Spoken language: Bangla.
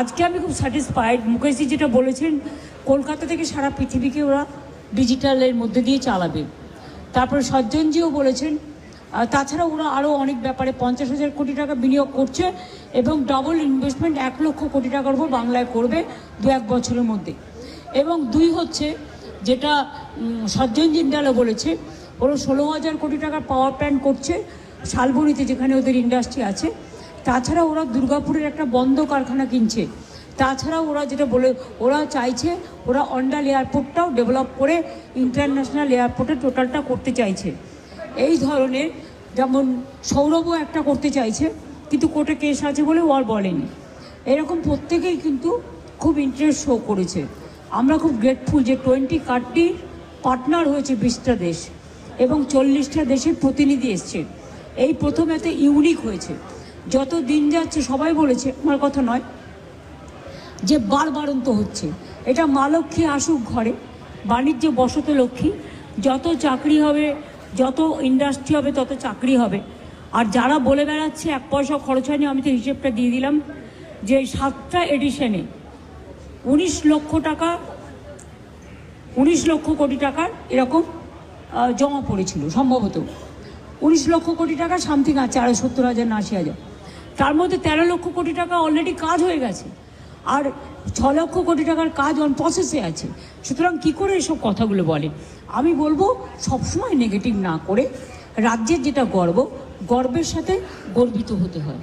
আজকে আমি খুব স্যাটিসফাইড মুকেশজি যেটা বলেছেন, কলকাতা থেকে সারা পৃথিবীকে ওরা ডিজিটালের মধ্যে দিয়ে চালাবে। তারপরে সজ্জনজিও বলেছেন তাছাড়া ওরা আরও অনেক ব্যাপারে পঞ্চাশ হাজার কোটি টাকা বিনিয়োগ করছে এবং ডবল ইনভেস্টমেন্ট এক লক্ষ কোটি টাকার উপর বাংলায় করবে দু এক বছরের মধ্যে। এবং দুই হচ্ছে যেটা সজ্জন জিন্দালও বলেছে, ওরা ষোলো হাজার কোটি টাকার পাওয়ার প্ল্যান্ট করছে, শালবনিতে যেখানে ওদের ইন্ডাস্ট্রি আছে। তাছাড়া ওরা দুর্গাপুরের একটা বন্ধ কারখানা কিনছে। তাছাড়া ওরা যেটা বলে, ওরা চাইছে ওরা অন্ডাল এয়ারপোর্টটাও ডেভেলপ করে ইন্টারন্যাশনাল এয়ারপোর্টে টোটালটা করতে চাইছে। এই ধরনের যেমন সৌরভও একটা করতে চাইছে, কিন্তু কোর্টে কেস আছে বলে ও আর বলেনি। এরকম প্রত্যেকেই কিন্তু খুব ইন্টারেস্ট শো করেছে। আমরা খুব গ্রেটফুল যে টোয়েন্টি কার্ডটি পার্টনার হয়েছে বিশটা দেশ এবং চল্লিশটা দেশের প্রতিনিধি এসছে। এই প্রথম এত ইউনিক হয়েছে। যত দিন যাচ্ছে সবাই বলেছে, আমার কথা নয়, যে বারবারন্ত হচ্ছে। এটা মা লক্ষ্মী আসুক ঘরে, বাণিজ্য বসত লক্ষ্মী, যত চাকরি হবে, যত ইন্ডাস্ট্রি হবে, তত চাকরি হবে। আর যারা বলে বেড়াচ্ছে, এক পয়সা খরচ হয়নি, আমি তো হিসেবটা দিয়ে দিলাম, যে সাতটা এডিশনে উনিশ লক্ষ টাকা, উনিশ লক্ষ কোটি টাকার এরকম জমা পড়েছিল, সম্ভবত। উনিশ লক্ষ কোটি টাকা সামথিং আছে আরও সত্তর হাজার না আশি হাজার। তার মধ্যে তেরো লক্ষ কোটি টাকা অলরেডি কাজ হয়ে গেছে। আর ছ লক্ষ কোটি টাকার কাজ অন প্রসেসে আছে। সুতরাং কি করে এসব কথাগুলো বলে? আমি বলব, সবসময় নেগেটিভ না করে রাজ্যের যেটা গর্ব, গর্বের সাথে গর্বিত হতে হয়।